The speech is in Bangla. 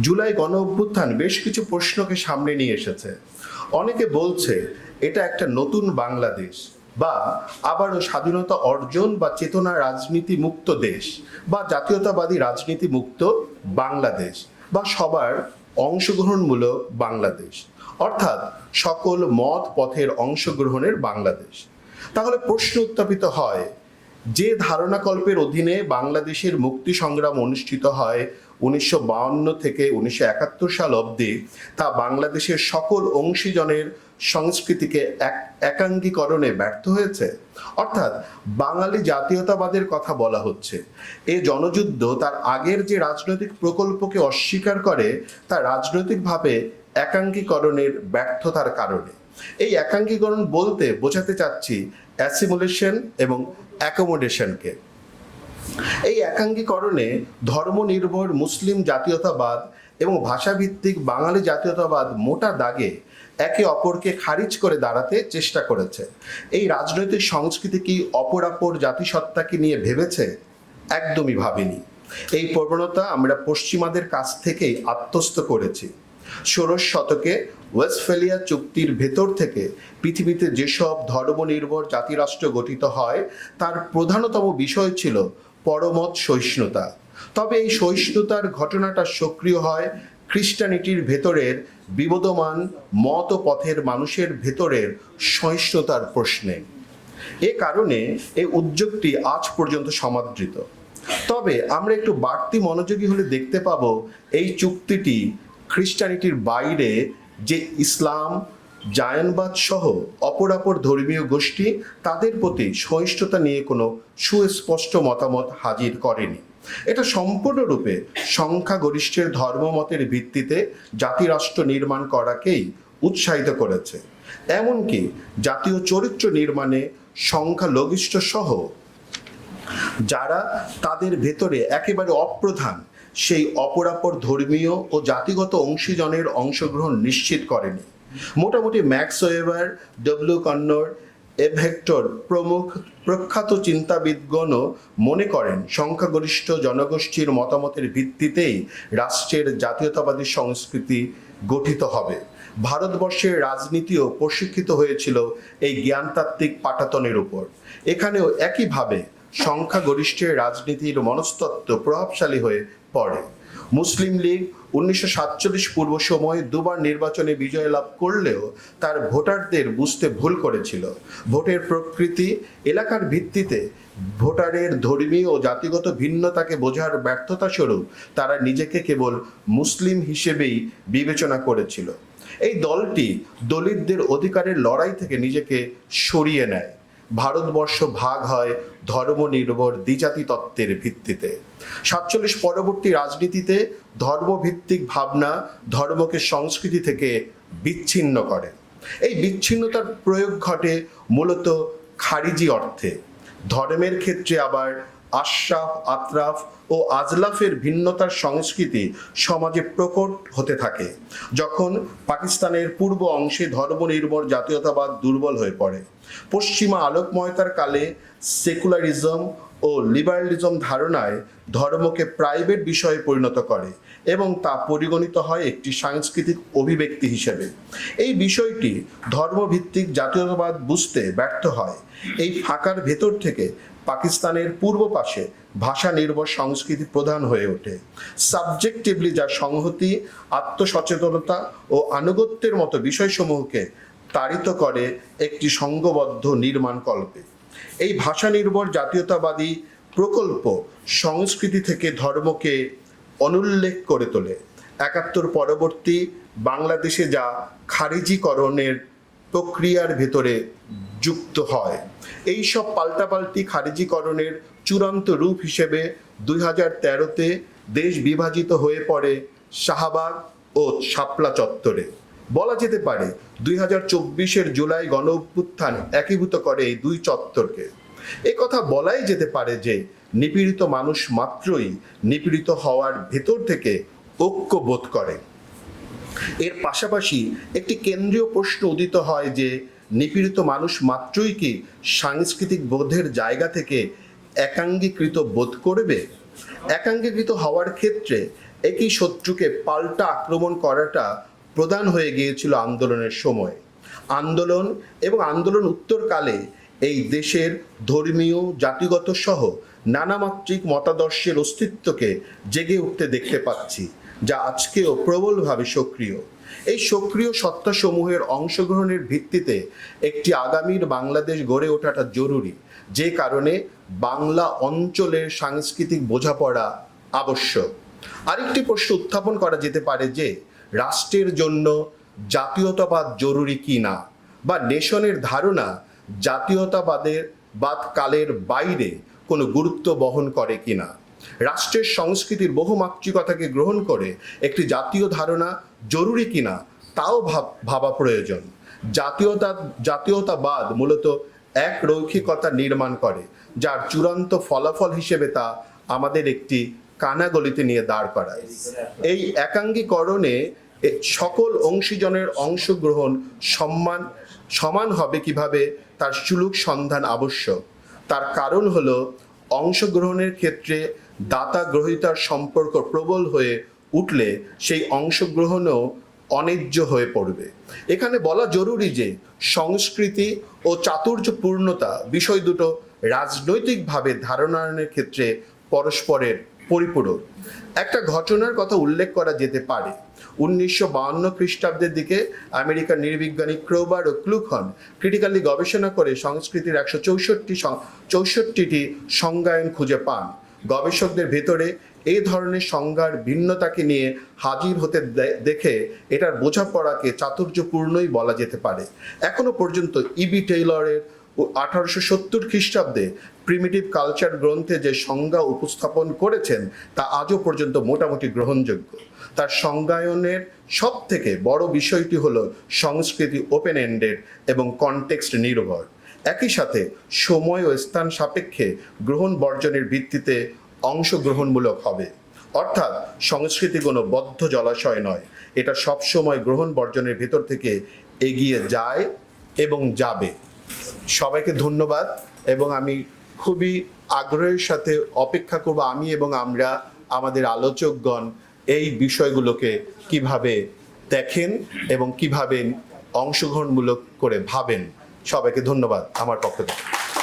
জুলাই গণ অভ্যুত্থান বেশ কিছু প্রশ্নকে সামনে নিয়ে এসেছে। অনেকে বলছে, এটা একটা নতুন বাংলাদেশ বা আবারও স্বাধীনতা অর্জন বা চেতনা রাজনীতি মুক্ত দেশ বা জাতীয়তাবাদী রাজনীতি মুক্ত বাংলাদেশ বা সবার অংশগ্রহণমূলক বাংলাদেশ। অর্থাৎ সকল মত পথের অংশগ্রহণের বাংলাদেশ। তাহলে প্রশ্ন উত্থাপিত হয় যে ধারণাকল্পের অধীনে বাংলাদেশের মুক্তি সংগ্রাম অনুষ্ঠিত হয় উনিশশো থেকে উনিশশো একাত্তর সাল অবধি, তা বাংলাদেশের সকল অংশীজনের সংস্কৃতিকে এক, একাঙ্গীকরণে ব্যর্থ হয়েছে। অর্থাৎ বাঙালি জাতীয়তাবাদের কথা বলা হচ্ছে। এ জনযুদ্ধ তার আগের যে রাজনৈতিক প্রকল্পকে অস্বীকার করে, তা রাজনৈতিকভাবে একাঙ্গীকরণের ব্যর্থতার কারণে। এই একাঙ্গীকরণ বলতে বোঝাতে চাচ্ছি অ্যাসিমুলেশন এবং অ্যাকোমোডেশনকে। এই একাঙ্গীকরণে ধর্মনির্ভর মুসলিম জাতীয়তাবাদ এবং ভাষাভিত্তিক বাঙালি জাতীয়তাবাদ মোটা দাগে একে অপরকে খারিজ করে দাঁড়াতে চেষ্টা করেছে। এই রাজনৈতিক সংস্কৃতি কি অপরাপর জাতিসত্তাকে নিয়ে ভেবেছে? একদমই ভাবিনি। এই প্রবণতা আমরা পশ্চিমাদের কাছ থেকেই আত্মস্থ করেছি। ষোড়শ শতকে ওয়েস্টফেলিয়া চুক্তির ভেতর থেকে পৃথিবীতে যেসব ধর্মনির্ভর জাতিরাষ্ট্র গঠিত হয়, তার প্রধানতম বিষয় ছিল পরমত সহিষ্ণুতা। তবে এই সহিষ্ণুতার ঘটনাটা সক্রিয় হয় খ্রিস্টানিটির ভেতরের বিবদমান মত পথের মানুষের ভেতরের সহিষ্ণুতার প্রশ্নে। এ কারণে এই উদ্যোগটি আজ পর্যন্ত সমাদৃত। তবে আমরা একটু বাড়তি মনোযোগী হলে দেখতে পাবো এই চুক্তিটি খ্রিস্টানিটির বাইরে যে ইসলাম, জায়নবাদ সহ অপরাপর ধর্মীয় গোষ্ঠী তাদের প্রতি সহিষ্ণুতা নিয়ে কোনো সুস্পষ্ট মতামত হাজির করেনি। এটা সম্পূর্ণরূপে সংখ্যাগরিষ্ঠের ধর্মমতের ভিত্তিতে জাতিরাষ্ট্র নির্মাণ করাকেই উৎসাহিত করেছে। এমনকি জাতীয় চরিত্র নির্মাণে সংখ্যালঘিষ্ঠ সহ যারা তাদের ভেতরে একেবারে অপ্রধান সেই অপরাপর ধর্মীয় ও জাতিগত অংশীজনের অংশগ্রহণ নিশ্চিত করেনি। মোটামুটি ম্যাক্স ওয়েবার, ডব্লিউ কন্নর এভেক্টর প্রমুখ প্রখ্যাত চিন্তাবিদগণও মনে করেন, সংখ্যাগরিষ্ঠ জনগোষ্ঠীর মতামতের ভিত্তিতেই রাষ্ট্রের জাতীয়তাবাদী সংস্কৃতি গঠিত হবে। ভারতবর্ষের রাজনীতিও প্রশিক্ষিত হয়েছিল এই জ্ঞানতাত্ত্বিক পাটাতনের উপর। এখানেও একইভাবে সংখ্যাগরিষ্ঠের রাজনীতির মনস্তত্ত্ব প্রভাবশালী হয়ে পড়ে। মুসলিম লীগ উনিশশো সাতচল্লিশ পূর্ব সময়ে দুবার নির্বাচনে বিজয় লাভ করলেও তার ভোটারদের বুঝতে ভুল করেছিল। ভোটের প্রকৃতি, এলাকার ভিত্তিতে ভোটারের ধর্মীয় ও জাতিগত ভিন্নতাকে বোঝার ব্যর্থতা স্বরূপ তারা নিজেকে কেবল মুসলিম হিসেবেই বিবেচনা করেছিল। এই দলটি দলিতদের অধিকারের লড়াই থেকে নিজেকে সরিয়ে নেয়। ভারতবর্ষ ভাগ হয় ধর্ম নির্ভর দ্বিজাতি তত্ত্বের ভিত্তিতে। সাতচল্লিশ পরবর্তী রাজনীতিতে ধর্মভিত্তিক ভাবনা ধর্মকে সংস্কৃতি থেকে বিচ্ছিন্ন করে। এই বিচ্ছিন্নতার প্রয়োগ ঘটে মূলত খারিজি অর্থে। ধর্মের ক্ষেত্রে আবার আশরাফ, আতরাফ ও আজলাফের ভিন্নতার সংস্কৃতি সমাজে প্রকট হতে থাকে, যখন পাকিস্তানের পূর্ব অংশে ধর্মনির্ভর জাতীয়তাবাদ দুর্বল হয়ে পড়ে। পশ্চিমা আলোকময়তার কালে সেকুলারিজম ও লিবারালিজম ধারণায় ধর্মকে প্রাইভেট বিষয়ে পরিণত করে এবং তা পরিগণিত হয় একটি সাংস্কৃতিক অভিব্যক্তি হিসেবে। এই বিষয়টি ধর্মভিত্তিক জাতীয়তাবাদ বুঝতে ব্যর্থ হয়। এই ফাঁকার ভেতর থেকে পাকিস্তানের পূর্ব পাশে ভাষা নির্ভর সংস্কৃতি প্রধান হয়ে ওঠে। সাবজেক্টিভলি যার সংহতি, আত্মসচেতনতা ও আনুগত্যের মতো বিষয়সমূহকে তাড়িত করে একটি সংঘবদ্ধ নির্মাণ কল্পে। এই ভাষা নির্ভর জাতীয়তাবাদী প্রকল্প সংস্কৃতি থেকে ধর্মকে অনুল্লেখ করে তোলে। একাত্তর পরবর্তী বাংলাদেশে যা খারিজিকরণের প্রক্রিয়ার ভেতরে যুক্ত হয়। এই সব পাল্টাপাল্টি খারিজিকরণের চূড়ান্ত রূপ হিসেবে দুই হাজার তেরোতে দেশ বিভাজিত হয়ে পড়ে শাহবাগ ও শাপলা চত্বরে। বলা যেতে পারে দুই হাজার চব্বিশের জুলাই গণ অভ্যুত্থান একীভূত করে এই দুই চত্বরকে। এ কথা বলাই যেতে পারে যে নিপীড়িত মানুষ মাত্রই নিপীড়িত হওয়ার ভেতর থেকে ঐক্য বোধ করে। এর পাশাপাশি একটি কেন্দ্রীয় প্রশ্ন উদিত হয় যে নিপীড়িত মানুষ মাত্রই কি সাংস্কৃতিক বোধের জায়গা থেকে একাঙ্গীকৃত বোধ করবে? একাঙ্গীকৃত হওয়ার ক্ষেত্রে একই শত্রুকে পাল্টা আক্রমণ করাটা প্রধান হয়ে গিয়েছিল আন্দোলনের সময়। আন্দোলন এবং আন্দোলন উত্তরকালে এই দেশের ধর্মীয়, জাতিগত সহ নানামাত্রিক মতাদর্শের অস্তিত্বকে জেগে উঠতে দেখতে পাচ্ছি। যা আজকেও প্রবলভাবে সক্রিয়। এই সক্রিয় সত্তাসমূহের অংশগ্রহণের ভিত্তিতে একটি আগামীর বাংলাদেশ গড়ে ওঠাটা জরুরি, যে কারণে বাংলা অঞ্চলের সাংস্কৃতিক বোঝাপড়া আবশ্যক। আরেকটি প্রশ্ন উত্থাপন করা যেতে পারে যে, রাষ্ট্রের জন্য জাতীয়তাবাদ জরুরি কি না? বা নেশনের ধারণা জাতীয়তাবাদের বাদ কালের বাইরে কোনো গুরুত্ব বহন করে কিনা রাষ্ট্রের সংস্কৃতির বহুমাত্রিকতাকে গ্রহণ করে একটি জাতীয় ধারণা জরুরি কিনা তাও ভাব ভাবা প্রয়োজন। জাতীয়তা জাতীয়তাবাদ মূলত এক রৈখিকতা নির্মাণ করে, যার চূড়ান্ত ফলাফল হিসেবে তা আমাদের একটি কানাগলিতে নিয়ে দাঁড় করায়। এই একাঙ্গীকরণে সকল অংশীজনের অংশগ্রহণ সম্মান, সমান হবে কীভাবে তার সুলুক সন্ধান আবশ্যক। তার কারণ হলো অংশগ্রহণের ক্ষেত্রে দাতা গ্রহিতার সম্পর্ক প্রবল হয়ে উঠলে সেই অংশগ্রহণও অন্যায্য হয়ে পড়বে। এখানে বলা জরুরি যে সংস্কৃতি ও চাতুর্যপূর্ণতা বিষয় দুটো রাজনৈতিকভাবে ধারণায়নের ক্ষেত্রে পরস্পরের পরিপূরক। একটা ঘটনার কথা উল্লেখ করা যেতে পারে। উনিশশো বাহান্ন খ্রিস্টাব্দের দিকে আমেরিকার নির্বিজ্ঞানী ক্রোবার ও ক্লুখন ক্রিটিক্যালি গবেষণা করে সংস্কৃতির একশো চৌষট্টি চৌষট্টিটি সংজ্ঞায়ন খুঁজে পান। গবেষকদের ভেতরে এই ধরনের সংজ্ঞার ভিন্নতাকে নিয়ে হাজির হতে দেখে এটার বোঝাপড়াকে চাতুর্যপূর্ণই বলা যেতে পারে। এখনও পর্যন্ত ইবি টেইলরের আঠারোশো সত্তর খ্রিস্টাব্দে প্রিমিটিভ কালচার গ্রন্থে যে সংজ্ঞা উপস্থাপন করেছেন, তা আজও পর্যন্ত মোটামুটি গ্রহণযোগ্য। তার সংজ্ঞায়নের সব থেকে বড় বিষয়টি হলো সংস্কৃতি ওপেন এন্ডেড এবং কনটেক্সট নির্ভর। একই সাথে সময় ও স্থান সাপেক্ষে গ্রহণ বর্জনের ভিত্তিতে অংশগ্রহণমূলক হবে। অর্থাৎ সংস্কৃতি কোনো বদ্ধ জলাশয় নয়। এটা সবসময় গ্রহণ বর্জনের ভেতর থেকে এগিয়ে যায় এবং যাবে। সবাইকে ধন্যবাদ এবং আমি খুবই আগ্রহের সাথে অপেক্ষা করব আমি এবং আমরা, আমাদের আলোচকগণ, এই বিষয়গুলোকে কীভাবে দেখেন এবং কীভাবে অংশগ্রহণমূলক করে ভাবেন। সবাইকে ধন্যবাদ আমার পক্ষ থেকে।